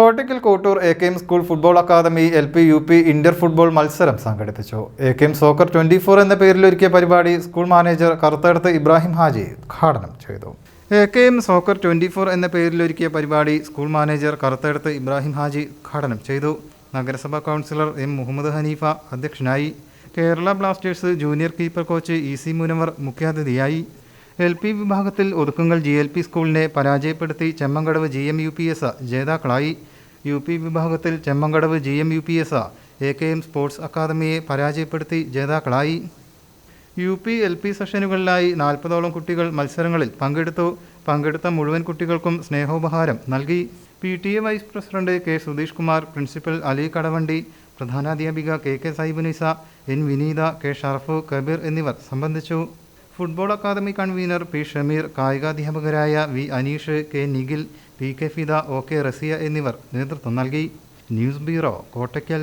Kottakkal Kottur A K M school football academy L P U P inter football മത്സരം സംഘടിപ്പിച്ചു. A K M soccer twenty four എന്ന പേരിൽ ഒരുക്കിയ പരിപാടി school manager Karuthadath Ibrahim Haji ഉദ്ഘാടനം ചെയ്തു. A K M soccer twenty four എന്ന പേരിൽ ഒരുക്കിയ പരിപാടി സ്കൂൾ മാനേജർ കറുത്തടത്ത് ഇബ്രാഹിം ഹാജി ഉദ്ഘാടനം ചെയ്തു. നഗരസഭാ കൗൺസിലർ എം മുഹമ്മദ് ഹനീഫ അധ്യക്ഷനായി. Kerala Blasters junior keeper coach E C Munavar മുഖ്യാതിഥിയായി. എൽ പി വിഭാഗത്തിൽ ഒതുക്കുങ്കൽ ജി എൽ പി സ്കൂളിനെ പരാജയപ്പെടുത്തി Chemmankadavu G M U P S ജേതാക്കളായി. യു പി വിഭാഗത്തിൽ Chemmankadavu G M U P S A K M sports അക്കാദമിയെ പരാജയപ്പെടുത്തി ജേതാക്കളായി. U P L P സെഷനുകളിലായി നാൽപ്പതോളം കുട്ടികൾ മത്സരങ്ങളിൽ പങ്കെടുത്തു. പങ്കെടുത്ത മുഴുവൻ കുട്ടികൾക്കും സ്നേഹോപഹാരം നൽകി. P T A vice president K Sudheesh Kumar principal Ali Kadavandi പ്രധാനാധ്യാപിക K K Saibunisa N Vineetha K Sharaf Kabeer എന്നിവർ സംബന്ധിച്ചു. Football academy convener P Shameer കായികാധ്യാപകരായ V Aneesh K Nikhil P K Fida O K Rasiya എന്നിവർ നേതൃത്വം നൽകി. News bureau Kottakkal.